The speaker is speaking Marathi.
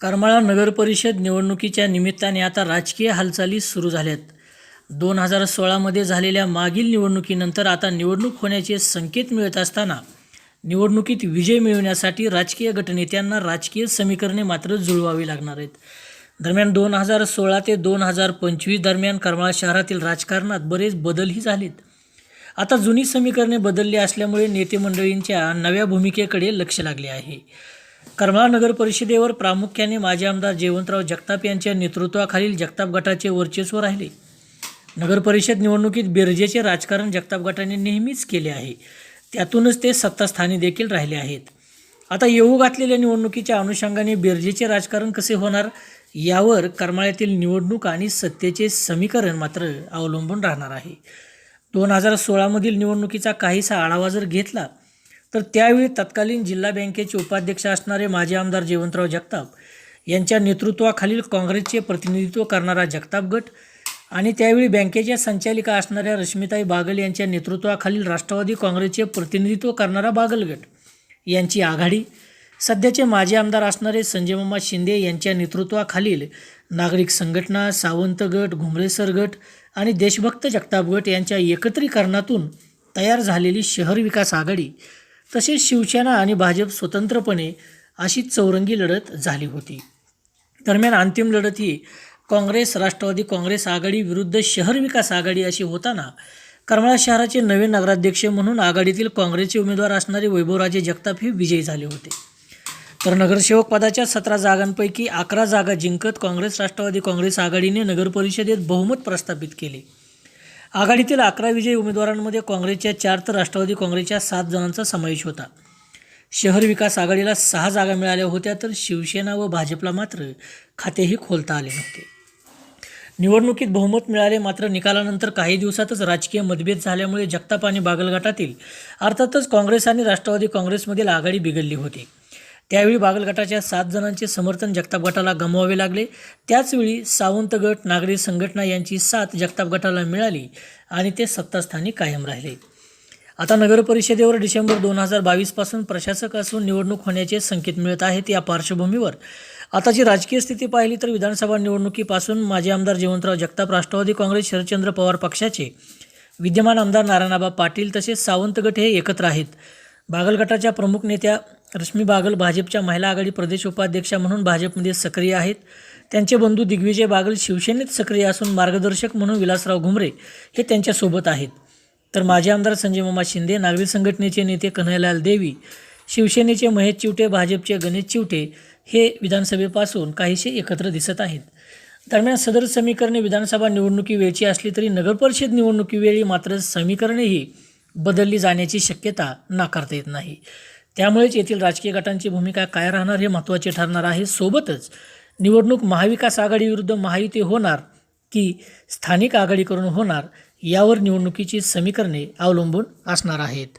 करमाळा नगरपरिषद निवडणुकीच्या निमित्ताने आता राजकीय हालचाली सुरू झाल्यात. दोन हजार सोळामध्ये झालेल्या मागील निवडणुकीनंतर आता निवडणूक होण्याचे संकेत मिळत असताना निवडणुकीत विजय मिळवण्यासाठी राजकीय गटनेत्यांना राजकीय समीकरणे मात्र जुळवावी लागणार आहेत. दरम्यान दोन हजार सोळा ते दोन हजार पंचवीस दरम्यान करमाळा शहरातील राजकारणात बरेच बदलही झालेत. आता जुनी समीकरणे बदलली असल्यामुळे नेते मंडळींच्या नव्या भूमिकेकडे लक्ष लागले आहे. करमाळा नगर परिषदेवर प्रामुख्याने माजी आमदार जयवंतराव जगताप यांच्या नेतृत्वाखालील जगताप गटाचे वर्चस्व राहिले. नगरपरिषद निवडणुकीत बिरजेचे राजकारण जगताप गटाने नेहमीच केले आहे. त्यातूनच ते सत्तास्थानी देखील राहिले आहेत. आता येऊ घातलेल्या निवडणुकीच्या अनुषंगाने बिरजेचे राजकारण कसे होणार? यावर करमाळ्यातील निवडणूक आणि सत्तेचे समीकरण मात्र अवलंबून राहणार आहे. दोन हजार सोळामधील निवडणुकीचा काहीसा आढावा जर घेतला तर त्यावेळी तत्कालीन जिल्हा बँकेचे उपाध्यक्ष असणारे माजी आमदार जयवंतराव जगताप यांच्या नेतृत्वाखालील काँग्रेसचे प्रतिनिधित्व करणारा जगताप गट आणि त्यावेळी बँकेच्या संचालिका असणाऱ्या रश्मिताई बागल यांच्या नेतृत्वाखालील राष्ट्रवादी काँग्रेसचे प्रतिनिधित्व करणारा बागल गट यांची आघाडी. सध्याचे माजी आमदार असणारे संजय मामा शिंदे यांच्या नेतृत्वाखालील नागरिक संघटना सावंत गट घुमरेसर गट आणि देशभक्त जगताप गट यांच्या एकत्रीकरणातून तयार झालेली शहर विकास आघाडी तसेच शिवसेना आणि भाजप स्वतंत्रपणे अशी चौरंगी लढत झाली होती. दरम्यान अंतिम लढत ही काँग्रेस राष्ट्रवादी काँग्रेस आघाडी विरुद्ध शहर विकास आघाडी अशी होताना करमाळा शहराचे नवे नगराध्यक्ष म्हणून आघाडीतील काँग्रेसचे उमेदवार असणारे वैभवराजे जगताप हे विजयी झाले होते. तर नगरसेवक पदाच्या सतरा जागांपैकी अकरा जागा जिंकत काँग्रेस राष्ट्रवादी काँग्रेस आघाडीने नगरपरिषदेत बहुमत प्रस्थापित केले. आघाडीतील अकरा विजयी उमेदवारांमध्ये काँग्रेसच्या चार तर राष्ट्रवादी काँग्रेसच्या सात जणांचा समावेश होता. शहर विकास आघाडीला सहा जागा मिळाल्या होत्या तर शिवसेना व भाजपला मात्र खातेही खोलता आले नव्हते. निवडणुकीत बहुमत मिळाले मात्र निकालानंतर काही दिवसातच राजकीय मतभेद झाल्यामुळे जगताप आणि बागलगाटातील अर्थातच काँग्रेस आणि राष्ट्रवादी काँग्रेसमधील आघाडी बिघडली होती. त्यावेळी बागलगटाच्या सात जणांचे समर्थन जगताप गटाला गमवावे लागले. त्याचवेळी सावंत गट नागरी संघटना यांची साथ जगताप गटाला मिळाली आणि ते सत्तास्थानी कायम राहिले. आता नगर परिषदेवर डिसेंबर दोन हजार बावीसपासून प्रशासक असून निवडणूक होण्याचे संकेत मिळत आहेत या पार्श्वभूमीवर. आताची राजकीय स्थिती पाहिली तर विधानसभा निवडणुकीपासून माजी आमदार जयवंतराव जगताप राष्ट्रवादी काँग्रेस शरदचंद्र पवार पक्षाचे विद्यमान आमदार नारायणाबा पाटील तसेच सावंत गट हे एकत्र आहेत. बागल गटाच्या प्रमुख नेत्या रश्मी बागल भाजपच्या महिला आघाडी प्रदेश उपाध्यक्षा म्हणून भाजपमध्ये सक्रिय आहेत. त्यांचे बंधू दिग्विजय बागल शिवसेनेत सक्रिय असून मार्गदर्शक म्हणून विलासराव घुमरे हे त्यांच्यासोबत आहेत. तर माजी आमदार संजय मामा शिंदे नागरिक संघटनेचे नेते कन्हैयालाल देवी शिवसेनेचे महेश चिवटे भाजपचे गणेश चिवटे हे विधानसभेपासून काहीसे एकत्र दिसत आहेत. दरम्यान सदर समीकरणे विधानसभा निवडणुकीवेळची असली तरी नगरपरिषद निवडणुकीवेळी मात्र समीकरणेही बदलली जाण्याची शक्यता नाकारता येत नाही. त्यामुळेच येथील राजकीय गटांची भूमिका काय राहणार हे महत्त्वाचे ठरणार आहे. सोबतच निवडणूक महाविकास आघाडीविरुद्ध महायुती होणार की स्थानिक आघाडीकडून होणार यावर निवडणुकीची समीकरणे अवलंबून असणार आहेत.